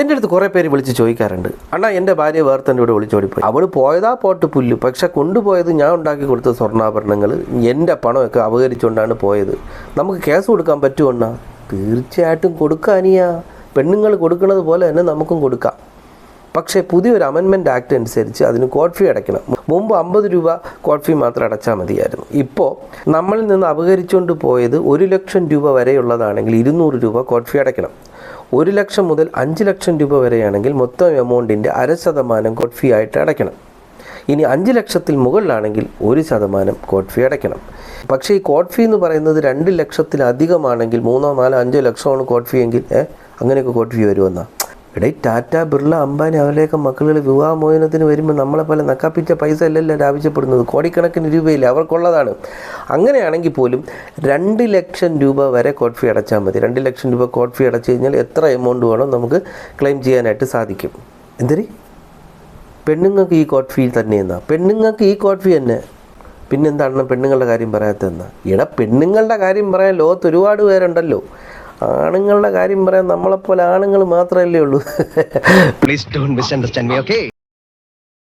എന്റെ അടുത്ത് കുറേ പേര് വിളിച്ച് ചോദിക്കാറുണ്ട്. അണ്ണാ എന്റെ ഭാര്യ വേർത്തന്റെ കൂടെ വിളിച്ചോടിപ്പോയി. അവൾ പോയതാ പോട്ട് പുല്ല്. പക്ഷെ കൊണ്ടുപോയത് ഞാൻ ഉണ്ടാക്കി കൊടുത്ത സ്വർണാഭരണങ്ങൾ എന്റെ പണമൊക്കെ അപകരിച്ചുകൊണ്ടാണ് പോയത്. നമുക്ക് കേസ് കൊടുക്കാൻ പറ്റുമോ അണ്ണാ? തീർച്ചയായിട്ടും കൊടുക്കാനിയാ പെണ്ണുങ്ങൾ കൊടുക്കുന്നത് പോലെ തന്നെ നമുക്കും കൊടുക്കാം. പക്ഷേ പുതിയൊരു അമെൻമെന്റ് ആക്ട് അനുസരിച്ച് അതിന് കോഡ് ഫീ അടയ്ക്കണം. മുമ്പ് അമ്പത് രൂപ കോഡ് ഫീ മാത്രം അടച്ചാൽ മതിയായിരുന്നു. ഇപ്പോൾ നമ്മളിൽ നിന്ന് അപകരിച്ചുകൊണ്ട് പോയത് ഒരു ലക്ഷം രൂപ വരെയുള്ളതാണെങ്കിൽ ഇരുന്നൂറ് രൂപ കോഡ് ഫീ അടയ്ക്കണം. ഒരു ലക്ഷം മുതൽ അഞ്ച് ലക്ഷം രൂപ വരെയാണെങ്കിൽ മൊത്തം എമൗണ്ടിന്റെ അര ശതമാനം കോട്ട് ഫീ ആയിട്ട് അടയ്ക്കണം. ഇനി അഞ്ച് ലക്ഷത്തിൽ മുകളിലാണെങ്കിൽ ഒരു ശതമാനം കോട്ട് ഫീ അടയ്ക്കണം. പക്ഷേ ഈ കോട്ട് ഫീ എന്ന് പറയുന്നത് രണ്ട് ലക്ഷത്തിലധികമാണെങ്കിൽ മൂന്നോ നാലോ അഞ്ചോ ലക്ഷമാണ് കോട്ട് ഫീ എങ്കിൽ അങ്ങനെയൊക്കെ കോട്ട് ഫീ വരുമെന്നാ? എടേ ടാറ്റ ബിർള അംബാനി അവരുടെയൊക്കെ മക്കളുകൾ വിവാഹമോചനത്തിന് വരുമ്പോൾ നമ്മളെ പോലെ നക്കാപ്പിച്ച പൈസ അല്ലല്ലോ ആവശ്യപ്പെടുന്നത് കോടിക്കണക്കിന് രൂപയില്ല? അവർക്കുള്ളതാണ്. അങ്ങനെയാണെങ്കിൽ പോലും രണ്ട് ലക്ഷം രൂപ വരെ കോട്ട് ഫീ അടച്ചാൽ മതി. രണ്ട് ലക്ഷം രൂപ കോട്ട് ഫീ അടച്ചു കഴിഞ്ഞാൽ എത്ര എമൗണ്ട് വേണോ നമുക്ക് ക്ലെയിം ചെയ്യാനായിട്ട് സാധിക്കും. എന്തിരി പെണ്ണുങ്ങൾക്ക് ഈ കോട്ട് ഫീ തന്നെ എന്നാ? പെണ്ണുങ്ങൾക്ക് ഈ കോട്ട് ഫീ തന്നെ. പിന്നെന്താണ് പെണ്ണുങ്ങളുടെ കാര്യം പറയാത്തതെന്നാ? ഇട പെണ്ണുങ്ങളുടെ കാര്യം പറയാൻ ലോകത്ത് ഒരുപാട് പേരുണ്ടല്ലോ. ആണുങ്ങളുടെ കാര്യം പറയാൻ നമ്മളെപ്പോലെ ആണുങ്ങൾ മാത്രമല്ലേ ഉള്ളൂ please don't misunderstand me okay?